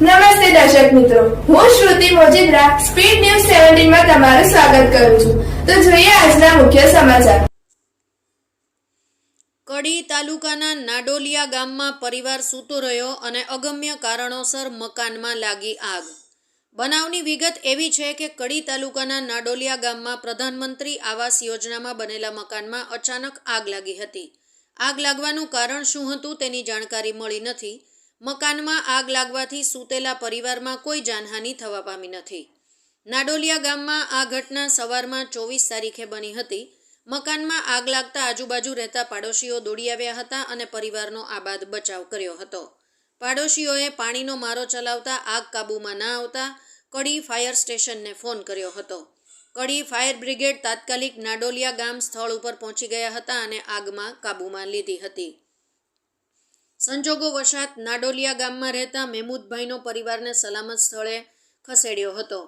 નમસ્તે દર્શક મિત્રો. હું શ્રુતિ મોજીદ્રા, સ્પીડ ન્યૂઝ સેવન્ટીનમાં તમારું સ્વાગત કરું છું. તો જોઈએ આજના મુખ્ય સમાચાર. કડી તાલુકાના નાડોલિયા ગામમાં પરિવાર સૂતો રહ્યો અને અગમ્ય કારણોસર મકાનમાં લાગી આગ. બનાવની વિગત એવી છે કે કડી તાલુકાના નાડોલિયા ગામમાં પ્રધાનમંત્રી આવાસ યોજનામાં બનેલા મકાનમાં અચાનક આગ લાગી હતી. આગ લાગવાનું કારણ શું હતું તેની જાણકારી મળી નથી. મકાનમાં આગ લાગવાથી સૂતેલા પરિવારમાં કોઈ જાનહાનિ થવા પામી નથી. નાડોલિયા ગામમાં આ ઘટના સવારમાં ચોવીસ તારીખે બની હતી. મકાનમાં આગ લાગતા આજુબાજુ રહેતા પાડોશીઓ દોડી આવ્યા હતા અને પરિવારનો આબાદ બચાવ કર્યો હતો. પાડોશીઓએ પાણીનો મારો ચલાવતા આગ કાબૂમાં ના આવતા કડી ફાયર સ્ટેશનને ફોન કર્યો હતો. કડી ફાયર બ્રિગેડ તાત્કાલિક નાડોલિયા ગામ સ્થળ ઉપર પહોંચી ગયા હતા અને આગમાં કાબૂમાં લીધી હતી. સંજોગો વશાત નાડોલિયા ગામમાં રહેતા મહેમૂદભાઈનો પરિવારને સલામત સ્થળે ખસેડ્યો હતો.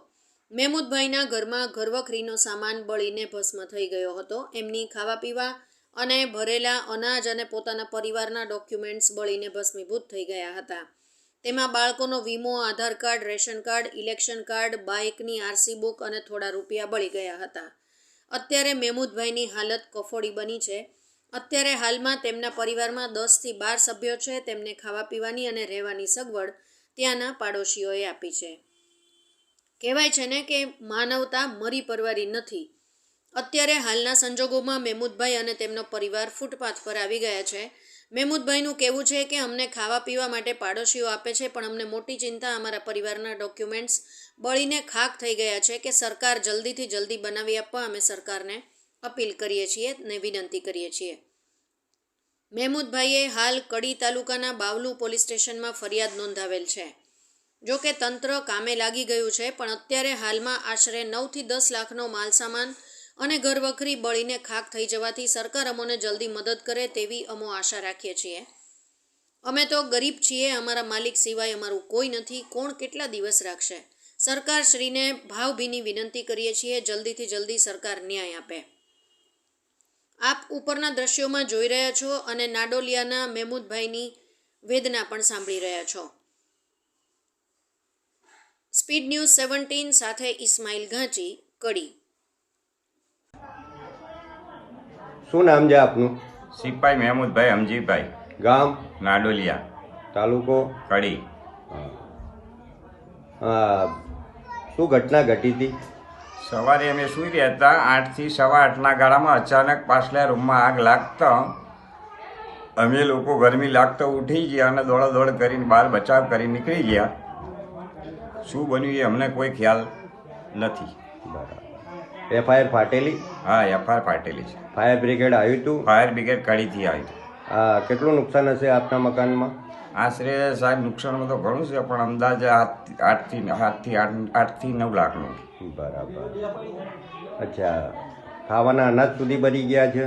મહેમૂદભાઈના ઘરમાં ઘરવખરીનો સામાન બળીને ભસ્મ થઈ ગયો હતો. એમની ખાવા પીવા અને ભરેલા અનાજ અને પોતાના પરિવારના ડોક્યુમેન્ટ્સ બળીને ભસ્મીભૂત થઈ ગયા હતા. તેમાં બાળકોનો વીમો, Aadhaar card, ration card, election card, બાઇકની આરસી બુક અને થોડા રૂપિયા બળી ગયા હતા. અત્યારે મહેમૂદભાઈની હાલત કફોડી બની છે. અત્યારે હાલમાં તેમના પરિવારમાં દસથી બાર સભ્યો છે. તેમને ખાવા પીવાની અને રહેવાની સગવડ ત્યાંના પાડોશીઓએ આપી છે. કહેવાય છે ને કે માનવતા મરી પરવારી નથી. અત્યારે હાલના સંજોગોમાં મહેમૂદભાઈ અને તેમનો પરિવાર ફૂટપાથ પર આવી ગયા છે. મહેમૂદભાઈનું કહેવું છે કે અમને ખાવા પીવા માટે પાડોશીઓ આપે છે, પણ અમને મોટી ચિંતા અમારા પરિવારના ડોક્યુમેન્ટ્સ બળીને ખાક થઈ ગયા છે કે સરકાર જલ્દીથી જલ્દી બનાવી આપવા અમે સરકારને અપીલ કરીએ છીએ ને વિનંતી કરીએ છીએ. મહેમૂદભાઈએ હાલ કડી તાલુકાના બાવલુ પોલીસ સ્ટેશનમાં ફરિયાદ નોંધાવેલ છે. જો કે તંત્ર કામે લાગી ગયું છે, પણ અત્યારે હાલમાં આશરે નવથી દસ લાખનો માલસામાન અને ઘરવખરી બળીને ખાક થઈ જવાથી સરકાર અમોને જલ્દી મદદ કરે તેવી અમો આશા રાખીએ છીએ. અમે તો ગરીબ છીએ, અમારા માલિક સિવાય અમારું કોઈ નથી, કોણ કેટલા દિવસ રાખશે? સરકારશ્રીને ભાવભીની વિનંતી કરીએ છીએ, જલ્દીથી જલ્દી સરકાર ન્યાય આપે. આપ ઉપરના દ્રશ્યોમાં જોઈ રહ્યા છો અને નાડોલિયાના મહેમૂદભાઈની વેદના પણ સાંભળી રહ્યા છો. સ્પીડ ન્યૂઝ સેવન્ટીન સાથે ઇસ્માઇલ ઘાંચી કડી. શું નામ છે આપનું? સિપાઈ મહેમૂદભાઈ અમજીભાઈ. ગામ? નાડોલિયા. તાલુકો? કડી. શું ઘટના ઘટી હતી? સવારે અમે સૂઈ રહ્યા હતા. આઠથી સવા આઠના ગાળામાં અચાનક પાછલા રૂમમાં આગ લાગતા અમે લોકો ગરમી લાગતા ઉઠી ગયા અને દોડા દોડ કરીને બહાર બચાવ કરી નીકળી ગયા. શું બન્યું એ અમને કોઈ ખ્યાલ નથી. બરાબર. એફઆઈઆર ફાટેલી? હા એફઆઈઆર ફાટેલી છે. ફાયર બ્રિગેડ આવ્યું હતું ફાયર બ્રિગેડ કડીથી આવ્યું? કેટલું નુકસાન હશે આપના મકાનમાં? આશરે સાહેબ નુકસાનમાં તો ઘણું છે પણ અંદાજે આઠ આઠથી આઠથી આઠ આઠથી નવ લાખનું. બરાબર. અચ્છા ખાવાના અનાજ સુધી બની ગયા છે?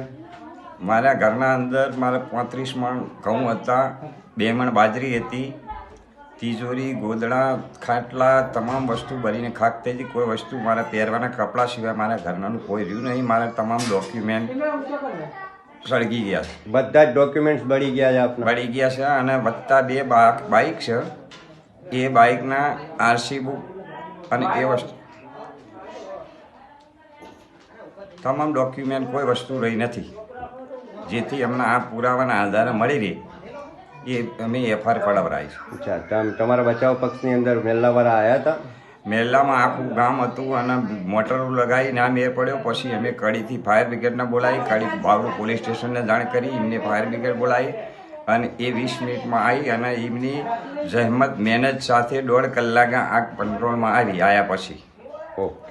મારા ઘરના અંદર મારે પાંત્રીસ મણ ઘઉં હતા બે મણ બાજરી હતી તિજોરી ગોદડા ખાટલા તમામ વસ્તુ ભરીને ખાક થઈ હતી કોઈ વસ્તુ મારા પહેરવાના કપડાં સિવાય મારા ઘરનાનું કોઈ રહ્યું નહીં. મારા તમામ ડોક્યુમેન્ટ સળગી ગયા છે. બધા જ ડોક્યુમેન્ટ્સ બળી ગયા છે આપણા બળી ગયા છે અને વત્તા બે બાઇક છે. એ બાઇકના આરસી બુક અને એ વસ્તુ. તમામ ડોક્યુમેન્ટ કોઈ વસ્તુ રહી નથી. જેથી અમને આ પુરાવાના આધારે મળી રહે. એ અમે એફઆઈઆર પડાવરાય છે અચ્છા તમ તમારા બચાવ પક્ષની અંદર મેલ્લાવાળા આવ્યા હતા? મેલામાં આખું ગામ હતું અને મોટરો લગાવીને આ મેર પડ્યો. પછી અમે કડીથી ફાયર બ્રિગેડને બોલાવી, કડી બાવડુ પોલીસ સ્ટેશનને જાણ કરી, એમને ફાયર બ્રિગેડ બોલાવી અને એ વીસ મિનિટમાં આવી અને એમની જહેમત મહેનત સાથે દોઢ કલાકે આગ કંટ્રોલમાં આવી આવ્યા પછી. ઓકે